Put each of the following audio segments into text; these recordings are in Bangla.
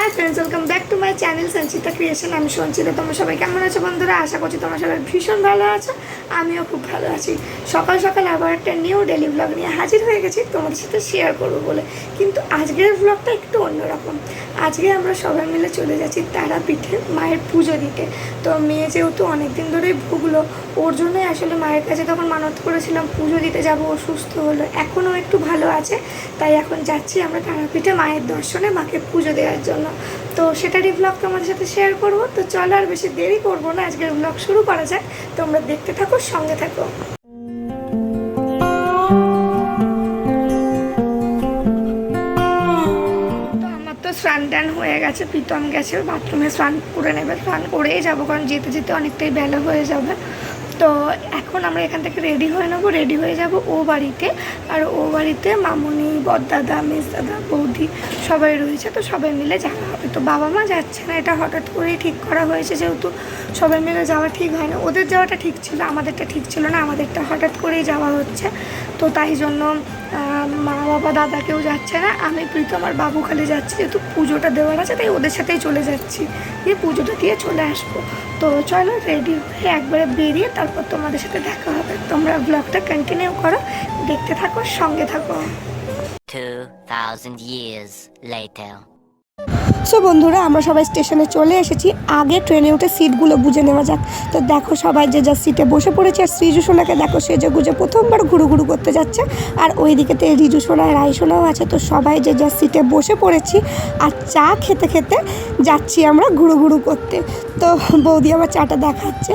Hi friends welcome back to my channel Sanchita creation আমি সঞ্চিতা, তোমরা সবাই কেমন আছো বন্ধুরা? আশা করছি তোমরা সবাই ভীষণ ভালো আছো, আমিও খুব ভালো আছি। সকাল সকাল আবার একটা নিউ ডেলি ব্লগ নিয়ে হাজির হয়ে গেছি, তোমাদের সাথে শেয়ার করব বলে। কিন্তু আজকের ব্লগটা একটু অন্যরকম। আজকে আমরা সবাই মিলে চলে যাচ্ছি তারাপীঠে মায়ের পুজো দিতে। তো মেয়ে যেহেতু অনেক দিন ধরেই ভুগলো, ওর জন্যই আসলে মায়ের কাছে তখন মানত করেছিলাম, পুজো দিতে যাব, ও সুস্থ হলো, এখনও একটু ভালো আছে। তাই এখন যাচ্ছি আমরা তারাপীঠে মায়ের দর্শনে মাকে পুজো দেওয়ার জন্য। তো সেটারই ব্লগ তোমাদের সাথে শেয়ার করব। তো চলো আর বেশি দেরি করব না, আজকের ব্লগ শুরু করা যাক। তোমরা দেখতে থাকো, সঙ্গে থাকো। স্নান টান হয়ে গেছে, প্রীতম গেছে, বাথরুমে স্নান করে নেবে, স্নান করেই যাব, কারণ যেতে যেতে অনেকটাই বেলা হয়ে যাবে। তো এখন আমরা এখান থেকে রেডি হয়ে নেব রেডি হয়ে যাব ও বাড়িতে। আর ও বাড়িতে মামুনি বরদাদা মেজদাদা, বৌদি সবাই রয়েছে, তো সবাই মিলে যাওয়া হবে। তো বাবা মা যাচ্ছে না, এটা হঠাৎ করেই ঠিক করা হয়েছে যেহেতু সবাই মিলে যাওয়া ঠিক হয় না ওদের যাওয়াটা ঠিক ছিল, আমাদেরটা ঠিক ছিল না, আমাদেরটা হঠাৎ করেই যাওয়া হচ্ছে। তো তাই জন্য মা বাবা, দাদা কেউ যাচ্ছে না। আমি, প্রীতম আর বাবু খালি যাচ্ছি, যেহেতু পুজোটা দেওয়ার আছে, তাই ওদের সাথেই চলে যাচ্ছি। দিয়ে পুজোটা দিয়ে চলে আসব। তো চলো রেডি হয়ে একবারে বেরিয়ে তারপর তোমাদের সাথে দেখা হবে তোমরা ব্লগটা কন্টিনিউ করো দেখতে থাকো সঙ্গে থাকো 2,000 years later. সো বন্ধুরা, আমরা সবাই স্টেশনে চলে এসেছি। আগে ট্রেনে উঠে সিটগুলো বুঝে নেওয়া যাক। তো দেখো সবাই যে যার সিটে বসে পড়েছে, আর শ্রীজু সোনাকে দেখো সেজে গুজে প্রথমবার ঘুরু ঘুরু করতে যাচ্ছে। আর ওই দিকেতে রিজু সোনা রাই সোনাও আছে। তো সবাই যে যার সিটে বসে পড়েছি, আর চা খেতে খেতে যাচ্ছি আমরা ঘুরু ঘুরু করতে। তো বৌদি আমার চাটা দেখাচ্ছে।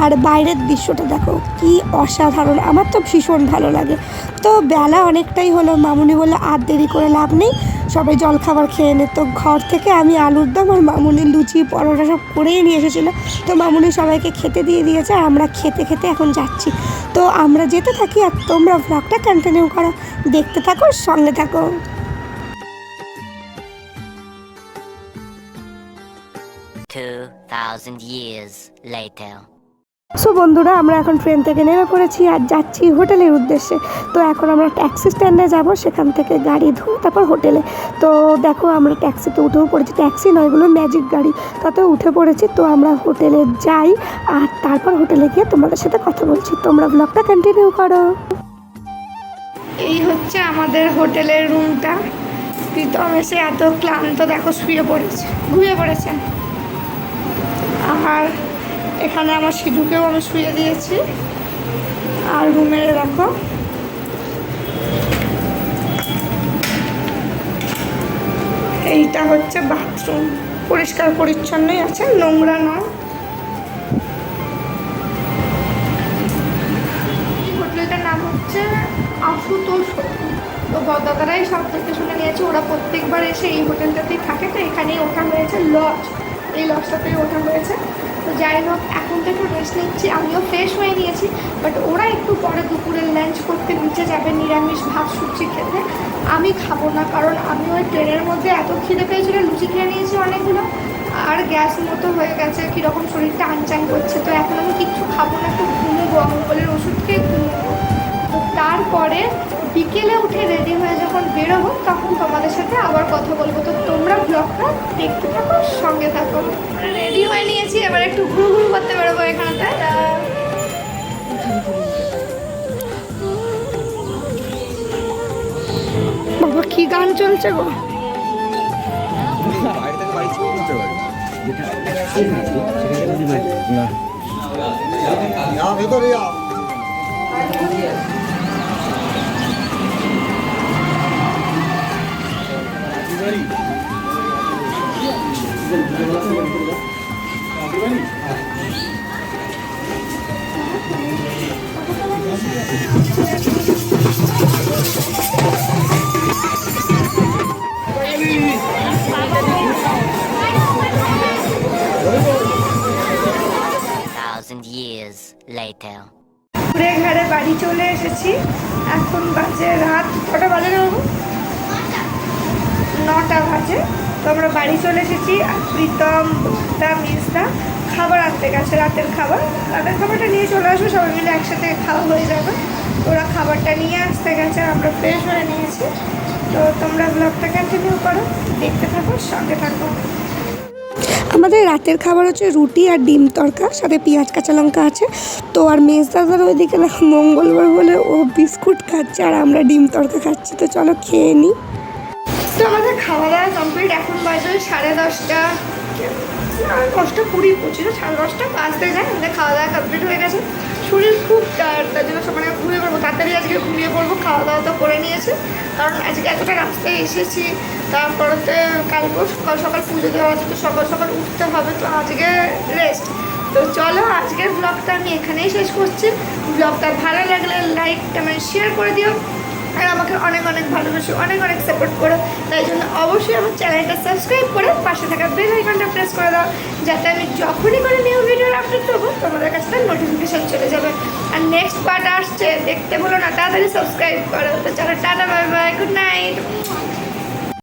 আর বাইরের দৃশ্যটা দেখো, কি অসাধারণ। আমার তো ভীষণ ভালো লাগে। তো বেলা অনেকটাই হলো, মামুনি বলল, আর দেরি করে লাভ নেই। সবাই জলখাবার খেয়ে নে তো ঘর থেকে আমি আলুর দম আর মামুনি লুচি পরোটা সব করেই নিয়ে এসেছিল। তো মামুনি সবাইকে খেতে দিয়ে দিয়েছে আমরা খেতে খেতে এখন যাচ্ছি। তো আমরা যেতে থাকি আর তোমরা ব্লগটা কন্টিনিউ করো। দেখতে থাকো সঙ্গে থাকো। 2,000 years later. সো বন্ধুরা, আমরা এখন ট্রেন থেকে নেমে পড়েছি আর যাচ্ছি হোটেলের উদ্দেশ্যে। তো এখন আমরা ট্যাক্সি স্ট্যান্ডে যাব, সেখান থেকে গাড়ি ধরে তারপর হোটেলে। তো দেখো, আমরা ট্যাক্সিতে উঠেও পড়েছি। ট্যাক্সি নয়, এগুলো ম্যাজিক গাড়ি। তাতে উঠে পড়েছি। তো আমরা হোটেলে যাই আর তারপর হোটেলে গিয়ে তোমাদের সাথে কথা বলছি। তোমরা ব্লগটা কন্টিনিউ করো। এই হচ্ছে আমাদের হোটেলের রুমটা প্রীতম এসে এত ক্লান্ত, দেখো শুয়ে পড়েছে, ঘুমিয়ে পড়েছে। আর এখানে আমার সিধুকেও আমি শুয়ে দিয়েছি। আর রুমে দেখো। এইটা হচ্ছে বাথরুম। পরিষ্কার পরিচ্ছন্নই আছে, নোংরা নয়। হোটেলটার নাম হচ্ছে আশুতোষ হোটেল। তো বদাদারাই সব থেকে শুনে নিয়েছে, ওরা প্রত্যেকবার এসে এই হোটেলটাতেই থাকে। তো এখানেই ওঠা হয়েছে লজ। এই লজটাতেই ওঠা হয়েছে। তো যাই হোক এখন তো একটু রেস্ট নিচ্ছি। আমিও ফ্রেশ হয়ে নিয়েছি বাট ওরা একটু পরে দুপুরে লাঞ্চ করতে নিচে যাবে, নিরামিষ ভাত সবজি খেতে। আমি খাব না, কারণ আমি ওই ট্রেনের মধ্যে এত খিদে পেয়েছিল, লুচি খেয়ে নিয়েছি অনেকগুলো। আর গ্যাস মতো হয়ে গেছে, কীরকম শরীরটা আনচান করছে। তো এখন আমি কিচ্ছু খাব না, একটু ঘুমোবো অম্বলের ওষুধ খেয়ে ঘুমোবো তো তারপরে বিকেলে উঠে রেডি হয়ে যখন বেরোবো, তখন তোমাদের সাথে আবার কথা বলব। ব্লগটা দেখতে থাকো, সঙ্গে থাকো। রেডি হয়ে নিয়েছি, এবার একটু ঘুরু ঘুরু করতে বেরোবো এখানটা বাবা, কি গান চলছে গো? Later. ঘুরে ঘাড়ে বাড়ি চলে এসেছি। এখন বাজে রাত কটা বাজে না? নটা বাজে। তো আমরা বাড়ি চলে এসেছি আর প্রীতম দা মিসদা খাবার আনতে গেছে, রাতের খাবার। রাতের খাবারটা নিয়ে চলে আসব, সবাই মিলে একসাথে খাওয়া হয়ে যাবে। ওরা খাবারটা নিয়ে আসতে গেছে, আমরা ফ্রেশ হয়ে নিয়েছি। তো তোমরা ব্লগটা কন্টিনিউ করো, দেখতে থাকো, সঙ্গে থাকো। আমাদের রাতের খাবার হচ্ছে রুটি আর ডিম তরকা, সাথে পেঁয়াজ, কাঁচা লঙ্কা আছে। তো আর মেজ দাদার ওইদিকে মঙ্গলবার বলে ও বিস্কুট খাচ্ছে আর আমরা ডিম তরকা খাচ্ছি। তো চলো খেয়ে নিই তো আমাদের খাওয়া দাওয়া কমপ্লিট এখন বাজে সাড়ে দশটা। দশটা কুড়ি, পঁচিশ, সাড়ে দশটা বাজতে যায়, আমাদের খাওয়া দাওয়া কমপ্লিট হয়ে গেছে। শরীর খুব তার জন্য সকালে ঘুমিয়ে পড়ব। তাড়াতাড়ি আজকে ঘুমিয়ে পড়ব খাওয়া দাওয়া তো করে নিয়েছে। কারণ আজকে এতটা রাস্তায় এসেছি, তারপরেতে কালকেও সকাল সকাল পুজো দেওয়া আছে, তো সকাল সকাল উঠতে হবে, তো আজকে রেস্ট তো চলো আজকের ব্লগটা আমি এখানেই শেষ করছি। ব্লগটা ভালো লাগলে লাইক কমেন্ট শেয়ার করে দিও। আর আমাকে অনেক অনেক ভালোবাসো, অনেক অনেক সাপোর্ট করো। তাই জন্য অবশ্যই আমার চ্যানেলটা সাবস্ক্রাইব করে পাশে থাকা বেল আইকনটা প্রেস করে দাও, যাতে আমি যখনই করে নিউ ভিডিওর আপলোড করব, তোমাদের কাছে নোটিফিকেশান চলে যাবে। আর নেক্সট পার্ট আসছে, দেখতে বলো না, তাড়াতাড়ি সাবস্ক্রাইব করো। তো চলো, tata bye bye good night